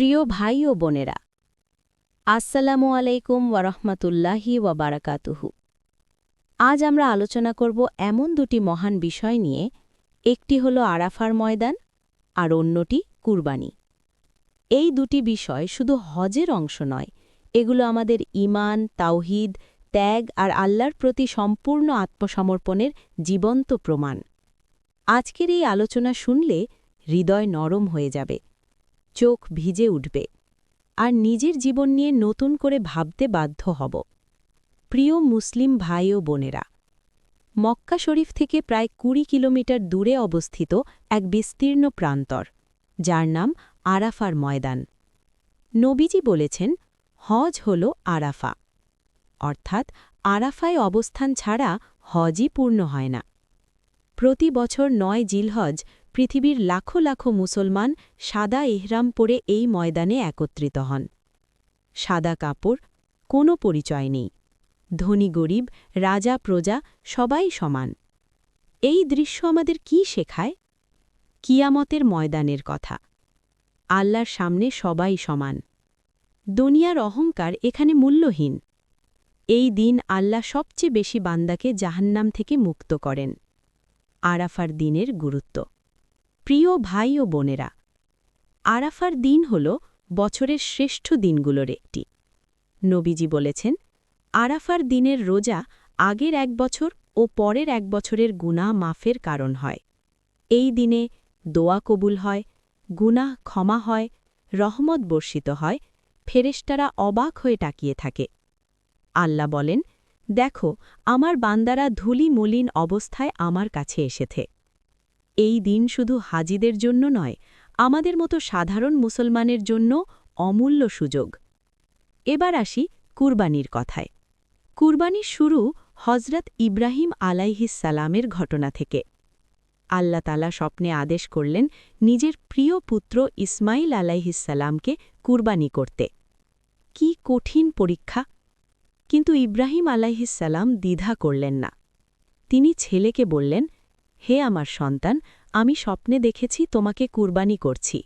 প্রিয় ভাই ও বোনেরা, আসসালামু আলাইকুম ওয়ারহমাতুল্লাহি ওয়াবারাকাতুহু আজ আমরা আলোচনা করব এমন দুটি মহান বিষয় নিয়ে, একটি হল আরাফার ময়দান আর অন্যটি কুরবানি। এই দুটি বিষয় শুধু হজের অংশ নয়, এগুলো আমাদের ইমান তাওহিদ, ত্যাগ আর আল্লাহর প্রতি সম্পূর্ণ আত্মসমর্পণের জীবন্ত প্রমাণ। আজকের এই আলোচনা শুনলে হৃদয় নরম হয়ে যাবে। চোখ ভিজে উঠবে। আর নিজের জীবন নিয়ে নতুন করে ভাবতে বাধ্য হব। প্রিয় মুসলিম ভাই ও বোনেরা, মক্কা শরীফ থেকে প্রায় কুড়ি কিলোমিটার দূরে অবস্থিত এক বিস্তীর্ণ প্রান্তর, যার নাম আরাফার ময়দান। নবীজি বলেছেন, হজ হল আরাফা। অর্থাৎ আরাফায় অবস্থান ছাড়া হজই পূর্ণ হয় না। প্রতি বছর নয় জিলহজ পৃথিবীর লাখো লাখো মুসলমান সাদা ইহরাম পরে এই ময়দানে একত্রিত হন। সাদা কাপড়, কোনো পরিচয় নেই। ধনী গরিব, রাজা, প্রজা, সবাই সমান। এই দৃশ্য আমাদের কি শেখায়? কিয়ামতের ময়দানের কথা। আল্লাহর সামনে সবাই সমান। দুনিয়ার অহংকার এখানে মূল্যহীন। এই দিন আল্লাহ সবচেয়ে বেশি বান্দাকে জাহান্নাম থেকে মুক্ত করেন। আরাফার দিনের গুরুত্ব। প্রিয় ভাই ও বোনেরা, আরাফার দিন হল বছরের শ্রেষ্ঠ দিনগুলোর একটি। নবীজি বলেছেন, আরাফার দিনের রোজা আগের এক বছর ও পরের এক বছরের গুণা মাফের কারণ হয়। এই দিনে দোয়া কবুল হয়, গুনাহ ক্ষমা হয়, রহমত বর্ষিত হয় ফেরেস্টারা অবাক হয়ে টাকিয়ে থাকে। আল্লাহ বলেন, দেখো, আমার বান্দারা ধুলি মলিন অবস্থায় আমার কাছে এসেছে। এই দিন শুধু হাজিদের জন্য নয়, আমাদের মতো সাধারণ মুসলমানের জন্য অমূল্য সুযোগ। এবার আসি কুরবানির কথায়। কুরবানির শুরু হজরত ইব্রাহিম আলাইহিসালামের ঘটনা থেকে। আল্লাহ তালা স্বপ্নে আদেশ করলেন নিজের প্রিয় পুত্র ইসমাইল আলাইহিসাল্লামকে কুরবানি করতে। কি কঠিন পরীক্ষা। কিন্তু ইব্রাহিম আলাইহিসাল্লাম দ্বিধা করলেন না। তিনি ছেলেকে বললেন, হে আমার সন্তান আমি স্বপ্নে দেখেছি তোমাকে কুরবানি করছি।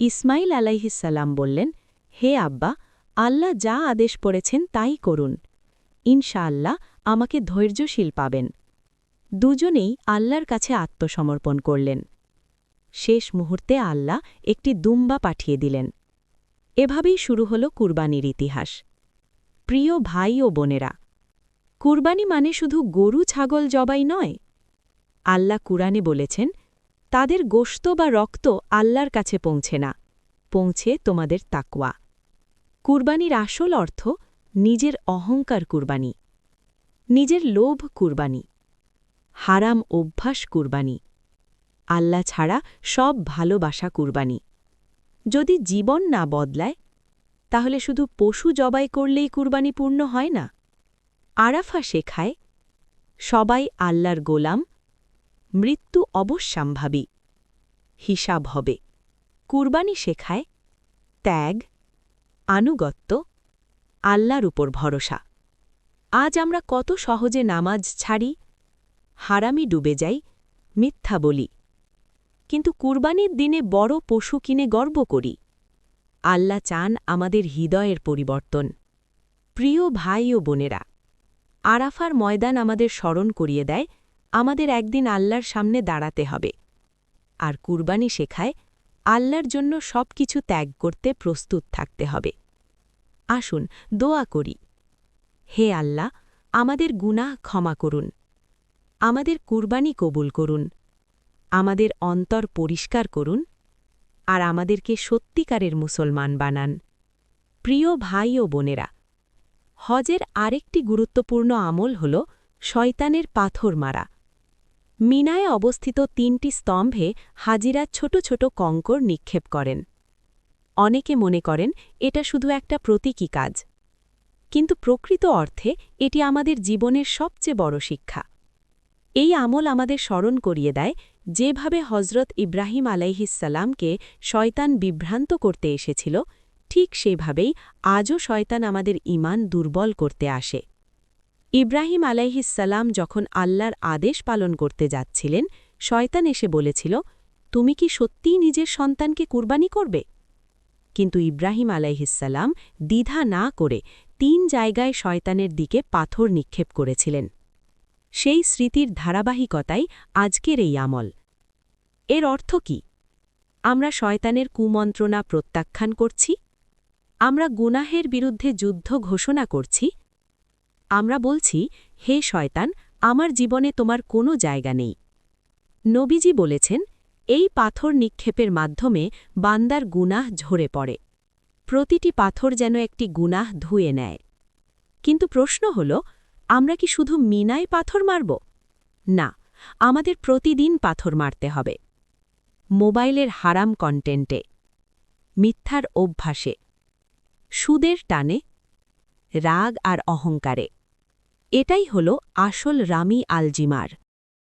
ইসমাইল আলাইহিসাল্লাম বললেন, হে আব্বা, আল্লাহ যা আদেশ পড়েছেন তাই করুন। ইনশাআল্লাহ আমাকে ধৈর্যশীল পাবেন। দুজনেই আল্লাহর কাছে আত্মসমর্পণ করলেন। শেষ মুহূর্তে আল্লাহ একটি দুম্বা পাঠিয়ে দিলেন। এভাবেই শুরু হল কুরবানির ইতিহাস। প্রিয় ভাই ও বোনেরা, কুরবানি মানে শুধু গরু, ছাগল জবাই নয় আল্লাহ কুরআনে বলেছেন, তাদের গোশত বা রক্ত আল্লাহর কাছে পৌঁছে না, পৌঁছে তোমাদের তাকওয়া। কুরবানির আসল অর্থ নিজের অহংকার কুরবানি, নিজের লোভ কুরবানি, হারাম অভ্যাস কুরবানি, আল্লাহ ছাড়া সব ভালোবাসা কুরবানি। যদি জীবন না বদলায়, তাহলে শুধু পশু জবাই করলেই কুরবানি পূর্ণ হয় না। আরাফা শেখায়, সবাই আল্লাহর গোলাম মৃত্যু অবশ্যম্ভাবী। হিসাব হবে। কুরবানি শেখায়, ত্যাগ, আনুগত্য, আল্লাহর উপর ভরসা। আজ আমরা কত সহজে নামাজ ছাড়ি, হারামি ডুবে যাই, মিথ্যা বলি। কিন্তু কুরবানির দিনে বড় পশু কিনে গর্ব করি। আল্লাহ চান আমাদের হৃদয়ের পরিবর্তন। প্রিয় ভাই ও বোনেরা, আরাফার ময়দান আমাদের স্মরণ করিয়ে দেয় আমাদের একদিন আল্লাহর সামনে দাঁড়াতে হবে। আর কুরবানি শেখায় আল্লাহর জন্য সব কিছু ত্যাগ করতে প্রস্তুত থাকতে হবে। আসুন, দোয়া করি। হে আল্লাহ, আমাদের গুনাহ ক্ষমা করুন। আমাদের কুরবানি কবুল করুন। আমাদের অন্তর পরিষ্কার করুন। আর আমাদেরকে সত্যিকারের মুসলমান বানান। প্রিয় ভাই ও বোনেরা, হজের আরেকটি গুরুত্বপূর্ণ আমল হল শয়তানের পাথর মারা মিনায় অবস্থিত তিনটি স্তম্ভে হাজিরা ছোট ছোট কঙ্কর নিক্ষেপ করেন। অনেকে মনে করেন, এটা শুধু একটা প্রতীকী কাজ। কিন্তু প্রকৃত অর্থে এটি আমাদের জীবনের সবচেয়ে বড় শিক্ষা। এই আমল আমাদের স্মরণ করিয়ে দেয়, যেভাবে হজরত ইব্রাহিম আলাইহিসাল্লামকে শয়তান বিভ্রান্ত করতে এসেছিল, ঠিক সেভাবেই আজও শয়তান আমাদের ইমান দুর্বল করতে আসে। ইব্রাহিম আলাইহিসাল্লাম যখন আল্লাহর আদেশ পালন করতে যাচ্ছিলেন, শয়তান এসে বলেছিল, তুমি কি সত্যিই নিজের সন্তানকে কুরবানি করবে? কিন্তু ইব্রাহিম আলাইহিসাল্লাম দ্বিধা না করে তিন জায়গায় শয়তানের দিকে পাথর নিক্ষেপ করেছিলেন। সেই স্মৃতির ধারাবাহিকতাই আজকের এই আমল। এর অর্থ কি? আমরা শয়তানের কুমন্ত্রণা প্রত্যাখ্যান করছি? আমরা গুনাহের বিরুদ্ধে যুদ্ধ ঘোষণা করছি? আমরা বলছি, হে শয়তান, আমার জীবনে তোমার কোনো জায়গা নেই। নবীজি বলেছেন, এই পাথর নিক্ষেপের মাধ্যমে বান্দার গুনাহ ঝরে পড়ে। প্রতিটি পাথর যেন একটি গুনাহ ধুয়ে নেয়। কিন্তু প্রশ্ন হল, আমরা কি শুধু মিনায় পাথর মারব? না, আমাদের প্রতিদিন পাথর মারতে হবে। মোবাইলের হারাম কন্টেন্টে, মিথ্যার অভ্যাসে, সুদের টানে, রাগ আর অহংকারে। এটাই হল আসল রামি আলজিমার।